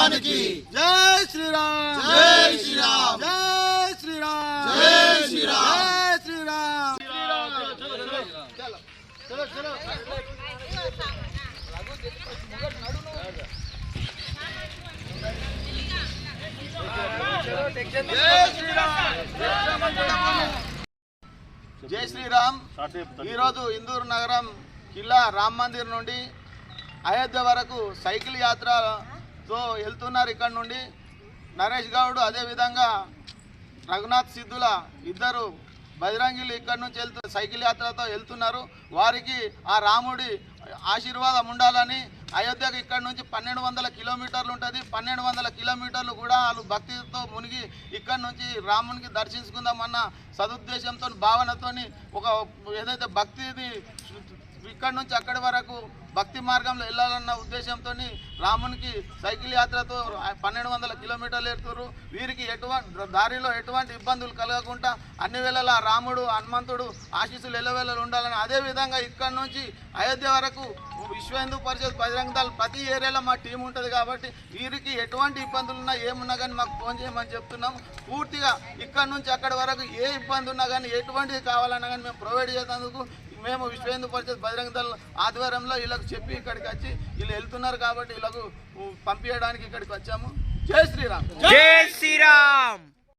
భవానికి జై శ్రీరామ్. జై శ్రీరామ్. జై శ్రీరామ్. జై శ్రీరామ్. జై శ్రీరామ్. జై శ్రీరామ్. ఈరోజు ఇందూరు నగరం కిల్లా రామ్ మందిర్ నుండి అయోధ్య వరకు సైకిల్ తో వెళ్తున్నారు ఇక్కడ నుండి. నరేష్ గౌడ్ అదేవిధంగా రఘునాథ్ సిద్ధుల ఇద్దరు బజరంగిలు ఇక్కడ నుంచి వెళ్తూ సైకిల్ యాత్రతో వెళ్తున్నారు. వారికి ఆ రాముడి ఆశీర్వాదం ఉండాలని అయోధ్యకు ఇక్కడ నుంచి పన్నెండు వందల కిలోమీటర్లు ఉంటుంది. పన్నెండు వందల కిలోమీటర్లు కూడా వాళ్ళు భక్తితో మునిగి ఇక్కడ నుంచి రామునికి దర్శించుకుందామన్న సదుద్దేశంతో భావనతోని ఒక ఏదైతే భక్తిని ఇక్కడ నుంచి అక్కడి వరకు భక్తి మార్గంలో వెళ్ళాలన్న ఉద్దేశంతో రామునికి సైకిల్ యాత్రతో పన్నెండు వందల కిలోమీటర్లు ఎడుతురు వీరికి ఎటువంటి దారిలో ఎటువంటి ఇబ్బందులు కలగకుండా అన్ని వేళలా రాముడు హనుమంతుడు ఆశీస్సులు ఎల్లవేళలు ఉండాలని అదేవిధంగా ఇక్కడ నుంచి అయోధ్య వరకు విశ్వ హిందూ పరిషత్ బజరంగ ప్రతి ఏరియాలో మా టీం ఉంటుంది కాబట్టి వీరికి ఎటువంటి ఇబ్బందులు ఉన్నా ఏమున్నా కానీ మాకు ఫోన్ చేయమని చెప్తున్నాము పూర్తిగా ఇక్కడ నుంచి అక్కడి వరకు ఏ ఇబ్బంది ఉన్నా కానీ ఎటువంటిది కావాలన్నా కానీ మేము ప్రొవైడ్ చేసేందుకు మేము విశ్వ హిందూ పరిషత్ బజరంగ ఆధ్వర్యంలో ఆధ్వర్యంలో వాళ్ళకు చెప్పి ఇక్కడికి వచ్చి వీళ్ళు వెళ్తున్నారు కాబట్టి వీళ్ళకు పంపించడానికి ఇక్కడికి వచ్చాము. జై శ్రీరామ్. జై శ్రీరామ్.